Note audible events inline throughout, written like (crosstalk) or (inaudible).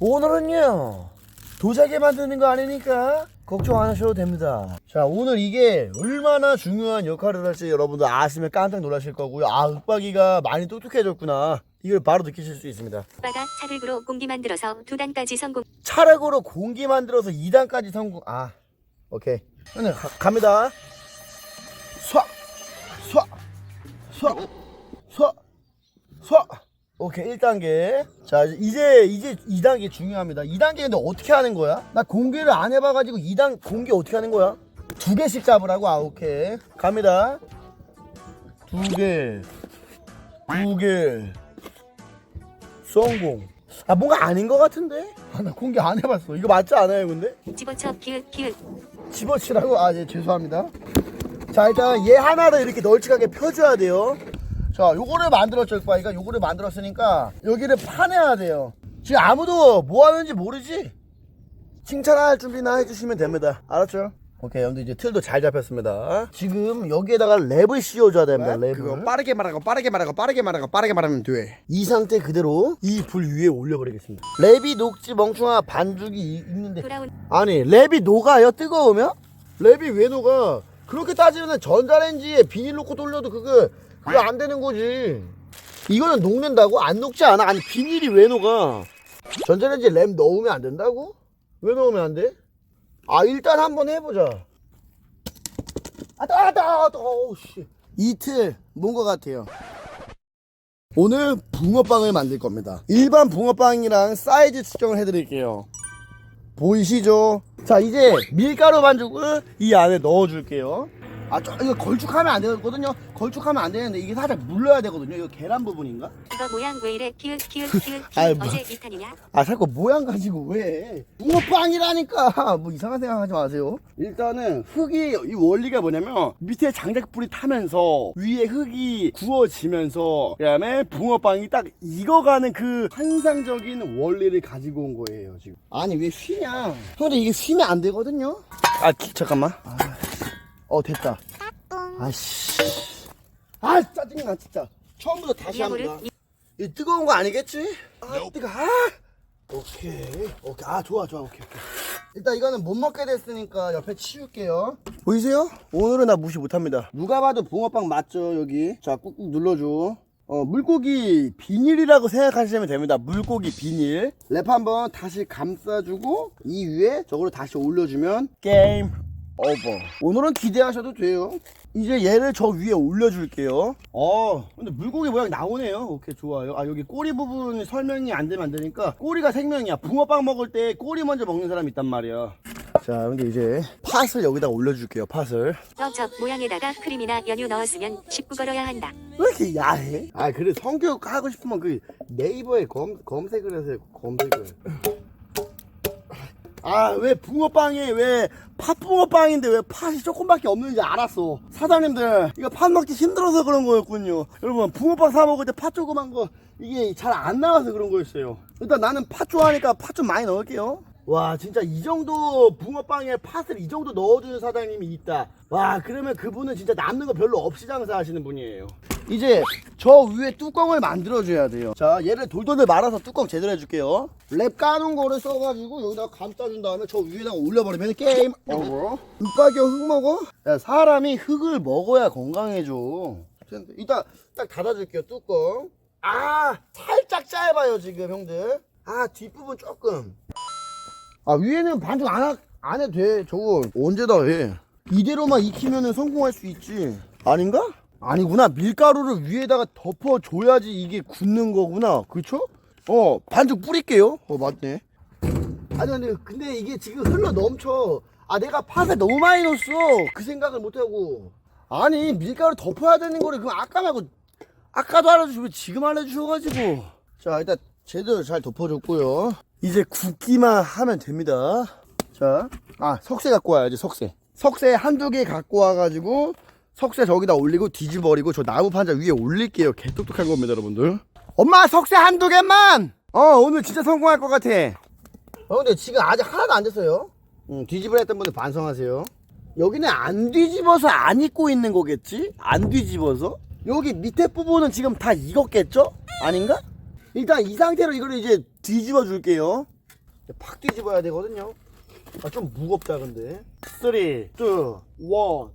오늘은요 도자기 만드는 거 아니니까 걱정 안 하셔도 됩니다 자 오늘 이게 얼마나 중요한 역할을 할지 여러분들 아시면 깜짝 놀라실 거고요 아 윽박이가 많이 똑똑해졌구나 이걸 바로 느끼실 수 있습니다 오빠가 차흙으로 공기 만들어서 두 단까지 성공. 차력으로 공기 만들어서 2단까지 성공 아 오케이 오늘 가, 갑니다 쏴! 쏴! 쏴! 쏴! 쏴! 오케이 1단계 자 이제 이제 2단계 중요합니다 2단계 근데 어떻게 하는 거야? 나 공개를 안 해봐가지고 2단 공개 어떻게 하는 거야? 두 개씩 잡으라고 아 오케이 갑니다 두개 두개 성공 아 뭔가 아닌 것 같은데? 아 나 공개 안 해봤어 이거 맞지 않아요 근데? 집어쳐. 집어치라고? 아, 예, 죄송합니다. 자, 일단 얘 하나를 이렇게 널찍하게 펴줘야 돼요. 자, 요거를 만들었죠, 오빠이가. 요거를 만들었으니까 여기를 파내야 돼요. 지금 아무도 뭐 하는지 모르지? 칭찬할 준비나 해주시면 됩니다. 알았죠? 오케이, 여러분들 이제 틀도 잘 잡혔습니다. 지금 여기에다가 랩을 씌워줘야 됩니다, 랩을. 그거 빠르게 말하고 빠르게 말하고 빠르게 말하고 빠르게 말하면 돼. 이 상태 그대로 이 불 위에 올려버리겠습니다. 랩이 녹지 멍충아 반죽이 있는데 아니 랩이 녹아요 뜨거우면? 랩이 왜 녹아 그렇게 따지면 전자레인지에 비닐 놓고 돌려도 그거 그거 안 되는 거지 이거는 녹는다고? 안 녹지 않아? 아니 비닐이 왜 녹아 전자레인지에 랩 넣으면 안 된다고? 왜 넣으면 안 돼? 아 일단 한번 해보자 아따 아따 아따 어우씨 이틀 뭔것 같아요 오늘 붕어빵을 만들 겁니다 일반 붕어빵이랑 사이즈 측정을 해드릴게요 보이시죠? 자 이제 밀가루 반죽을 이 안에 넣어줄게요 아 저, 이거 걸쭉하면 안 되거든요. 걸쭉하면 안 되는데 이게 살짝 물러야 되거든요. 이거 계란 부분인가? 이거 모양 왜 이래? 기읒 기읒 기읒 아이, 뭐. 어제 이탄이냐? 아 자꾸 모양 가지고 왜? 붕어빵이라니까. (laughs) 뭐 이상한 생각하지 마세요. 일단은 흙이 이 원리가 뭐냐면 밑에 장작불이 타면서 위에 흙이 구워지면서 그다음에 붕어빵이 딱 익어가는 그 환상적인 원리를 가지고 온 거예요 지금. 아니 왜 쉬냐? 근데 이게 쉬면 안 되거든요? 아 기- 잠깐만. 아, 어 됐다. 아씨. 아 짜증나 진짜. 처음부터 다시 합니다. 이 뜨거운 거 아니겠지? 아 뜨거 아! 오케이 오케이. 아 좋아 좋아. 오케이 오케이. 일단 이거는 못 먹게 됐으니까 옆에 치울게요. 보이세요? 오늘은 나 무시 못합니다. 누가 봐도 붕어빵 맞죠 여기? 자 꾹꾹 눌러줘. 어 물고기 비닐이라고 생각하시면 됩니다. 물고기 비닐. 랩 한번 다시 감싸주고 이 위에 저거를 다시 올려주면 게임 오버. 오늘은 기대하셔도 돼요. 이제 얘를 저 위에 올려줄게요. 어 근데 물고기 모양 나오네요. 오케이 좋아요. 아 여기 꼬리 부분 설명이 안 되면 안 되니까 꼬리가 생명이야. 붕어빵 먹을 때 꼬리 먼저 먹는 사람 있단 말이야. 자 근데 이제 팥을 여기다 올려줄게요 팥을. 어저 모양에다가 크림이나 연유 넣었으면 쉽고 걸어야 한다. 왜 이렇게 야해? 아 그래 성교육 하고 싶으면 그 네이버에 검, 검색을 해서 검색을 아 왜 붕어빵에 왜 팥붕어빵인데 왜 팥이 조금밖에 없는지 알았어. 사장님들 이거 팥 먹기 힘들어서 그런 거였군요. 여러분 붕어빵 사 먹을 때 팥 조그만 거 이게 잘 안 나와서 그런 거였어요. 일단 나는 팥 좋아하니까 팥 좀 많이 넣을게요 와 진짜 이 정도 붕어빵에 팥을 이 정도 넣어주는 사장님이 있다. 와 그러면 그분은 진짜 남는 거 별로 없이 장사하시는 분이에요. 이제 저 위에 뚜껑을 만들어줘야 돼요. 자 얘를 돌돌돌 말아서 뚜껑 제대로 해줄게요. 랩 까놓은 거를 써가지고 여기다가 감싸준 다음에 저 위에다가 올려버리면 게임 오버 윽박이 흙 먹어? 야, 사람이 흙을 먹어야 건강해져. 이따 딱 닫아줄게요 뚜껑. 아 살짝 짧아요 지금 형들. 아 뒷부분 조금 아 위에는 반죽 안, 하, 안 해도 돼 저거. 언제 다 해? 이대로만 익히면 성공할 수 있지. 아닌가? 아니구나. 밀가루를 위에다가 덮어줘야지 이게 굳는 거구나. 그쵸? 어 반죽 뿌릴게요. 어 맞네. 아니 근데, 근데 이게 지금 흘러 넘쳐. 아 내가 팥을 너무 많이 넣었어. 그 생각을 못하고. 아니 밀가루 덮어야 되는 거를 그럼 아까 말고 아까도 알려주시고 왜 지금 알려주셔가지고. 자 일단 제대로 잘 덮어줬고요. 이제 굽기만 하면 됩니다. 자 아 석쇠 갖고 와야지 석쇠. 석쇠 한두 개 갖고 와가지고 석쇠 저기다 올리고 뒤집어버리고 저 나무 판자 위에 올릴게요. 개 똑똑한 겁니다 여러분들. 엄마 석쇠 한두 개만! 어 오늘 진짜 성공할 것 같아. 어 근데 지금 아직 하나도 안 됐어요. 응, 뒤집으려 했던 분들 반성하세요. 여기는 안 뒤집어서 안 익고 있는 거겠지? 안 뒤집어서? 여기 밑에 부분은 지금 다 익었겠죠? 아닌가? 일단 이 상태로 이걸 이제 뒤집어 줄게요 팍 뒤집어야 되거든요. 아, 좀 무겁다, 근데. 3, 2, 1, go.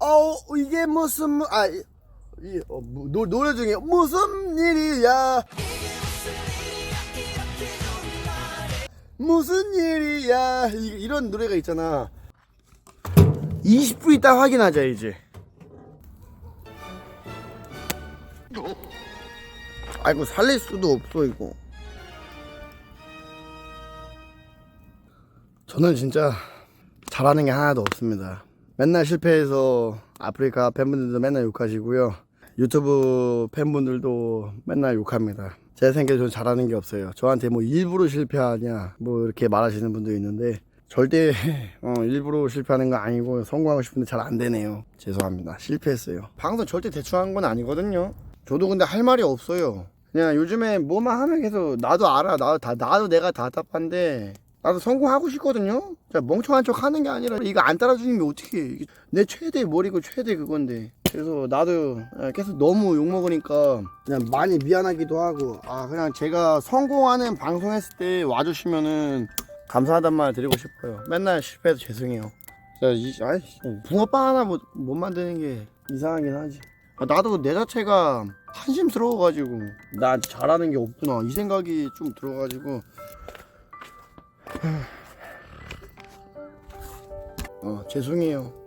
어, 이게 무슨, 무- 아, 이, 이, 어, 무- 노, 노래 중에 무슨 일이야? 무슨 일이야? 이, 이런 노래가 있잖아. 20분 있다 확인하자, 이제. 아이고, 살릴 수도 없어, 이거. 저는 진짜 잘하는 게 하나도 없습니다. 맨날 실패해서 아프리카 팬분들도 맨날 욕하시고요. 유튜브 팬분들도 맨날 욕합니다. 제 생각에 저는 잘하는 게 없어요. 저한테 뭐 일부러 실패하냐 뭐 이렇게 말하시는 분도 있는데 절대 (laughs) 어, 일부러 실패하는 거 아니고 성공하고 싶은데 잘 안 되네요. 죄송합니다. 실패했어요. 방송 절대 대충 한 건 아니거든요. 저도 근데 할 말이 없어요. 그냥 요즘에 뭐만 하면 계속 나도 알아. 나도 다 나도 내가 답답한데 나도 성공하고 싶거든요. 자, 멍청한 척 하는 게 아니라 이거 안 따라주는 게 어떻게 내 최대 머리고 최대 그건데. 그래서 나도 계속 너무 욕 먹으니까 그냥 많이 미안하기도 하고 아 그냥 제가 성공하는 방송 했을 때 와주시면은 감사하단 말 드리고 싶어요. 맨날 실패해서 죄송해요. 자, 이, 아이씨, 붕어빵 하나 못, 못 만드는 게 이상하긴 하지. 아, 나도 내 자체가 한심스러워가지고. 나 잘하는 게 없구나. 이 생각이 좀 들어가지고. 어 죄송해요